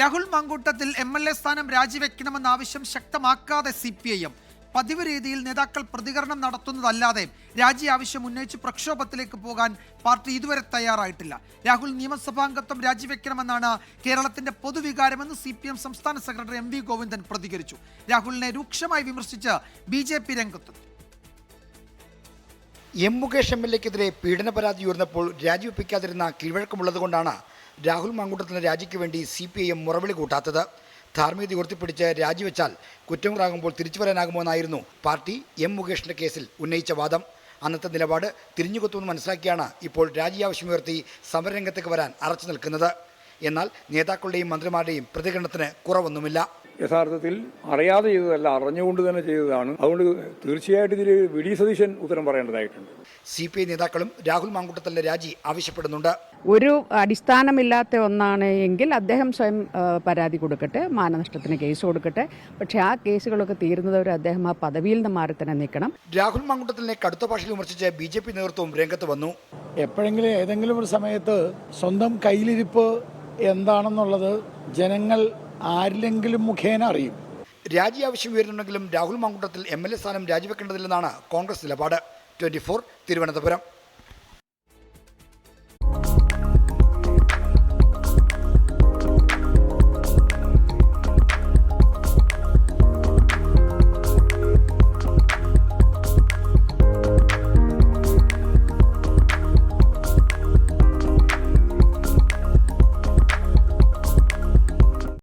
Rahul Mamkootathil M L A സ്ഥാനം രാജിവെക്കണമെന്ന ആവശ്യം ശക്തമാക്കാതെ സി പി ഐ എം. പതിവ് രീതിയിൽ നേതാക്കൾ പ്രതികരണം നടത്തുന്നതല്ലാതെ രാജി ആവശ്യം ഉന്നയിച്ച് പ്രക്ഷോഭത്തിലേക്ക് പോകാൻ പാർട്ടി ഇതുവരെ തയ്യാറായിട്ടില്ല. രാഹുൽ നിയമസഭാംഗത്വം രാജിവെക്കണമെന്നാണ് കേരളത്തിന്റെ പൊതുവികാരമെന്ന് സി പി എം സംസ്ഥാന സെക്രട്ടറി എം വി ഗോവിന്ദൻ പ്രതികരിച്ചു. രാഹുലിനെ രൂക്ഷമായി വിമർശിച്ച് ബി ജെ പി രംഗത്തെത്തി എം മുകേഷ് എം എൽ എക്കെതിരെ പീഡന പരാതി ഉയർന്നപ്പോൾ രാജിവെപ്പിക്കാതിരുന്ന കീഴ്വഴക്കമുള്ളതുകൊണ്ടാണ് രാഹുൽ മാങ്കൂട്ടത്തിന് രാജിക്ക് വേണ്ടി സി പി ഐ എം മുറവിളി കൂട്ടാത്തത്. ധാർമ്മികത ഉയർത്തിപ്പിടിച്ച് രാജിവെച്ചാൽ കുറ്റമുറാകുമ്പോൾ തിരിച്ചു വരാനാകുമോ എന്നായിരുന്നു പാർട്ടി എം മുകേഷിന്റെ കേസിൽ ഉന്നയിച്ച വാദം. അന്നത്തെ നിലപാട് തിരിഞ്ഞുകൊത്തുമെന്ന് മനസ്സിലാക്കിയാണ് ഇപ്പോൾ രാജി ആവശ്യമുയർത്തി സമരരംഗത്തേക്ക് വരാൻ അറച്ചു നിൽക്കുന്നത്. എന്നാൽ നേതാക്കളുടെയും മന്ത്രിമാരുടെയും പ്രതികരണത്തിന് കുറവൊന്നുമില്ല. യഥാർത്ഥത്തിൽ അറിയാതെ ചെയ്തതല്ല അറിഞ്ഞുകൊണ്ട് തന്നെ ചെയ്തതാണ്. അതുകൊണ്ട് തീർച്ചയായിട്ടും ഇതിൽ വി. ഡി. സതീശൻ ഉത്തരം പറയേണ്ടതായിട്ടുണ്ട്. സി പി ഐ നേതാക്കളും രാഹുൽ മാങ്കൂട്ടത്തിന്റെ രാജി ആവശ്യപ്പെടുന്നുണ്ട്. ഒരു അടിസ്ഥാനമില്ലാത്ത ഒന്നാണ് എങ്കിൽ അദ്ദേഹം സ്വയം പരാതി കൊടുക്കട്ടെ മാനനഷ്ടത്തിന് കേസ് കൊടുക്കട്ടെ. പക്ഷേ ആ കേസുകളൊക്കെ തീരുന്നവരെ അദ്ദേഹം ആ പദവിയിൽ നിന്ന് മാറി തന്നെ നിൽക്കണം. രാഹുൽ മാങ്കുട്ടത്തിനെ കടുത്ത ഭാഷയിൽ വിമർശിച്ച് ബി ജെ പി നേതൃത്വം രംഗത്ത് വന്നു. എപ്പോഴെങ്കിലും ഏതെങ്കിലും ഒരു സമയത്ത് സ്വന്തം കയ്യിലിരിപ്പ് എന്താണെന്നുള്ളത് ജനങ്ങൾ ആരിലെങ്കിലും മുഖേന അറിയും. രാജി ആവശ്യം ഉയരുന്നുണ്ടെങ്കിലും Rahul Mamkootathil M L A സ്ഥാനം രാജിവെക്കേണ്ടതില്ലെന്നാണ് കോൺഗ്രസ് നിലപാട്. Twenty four Thiruvananthapuram.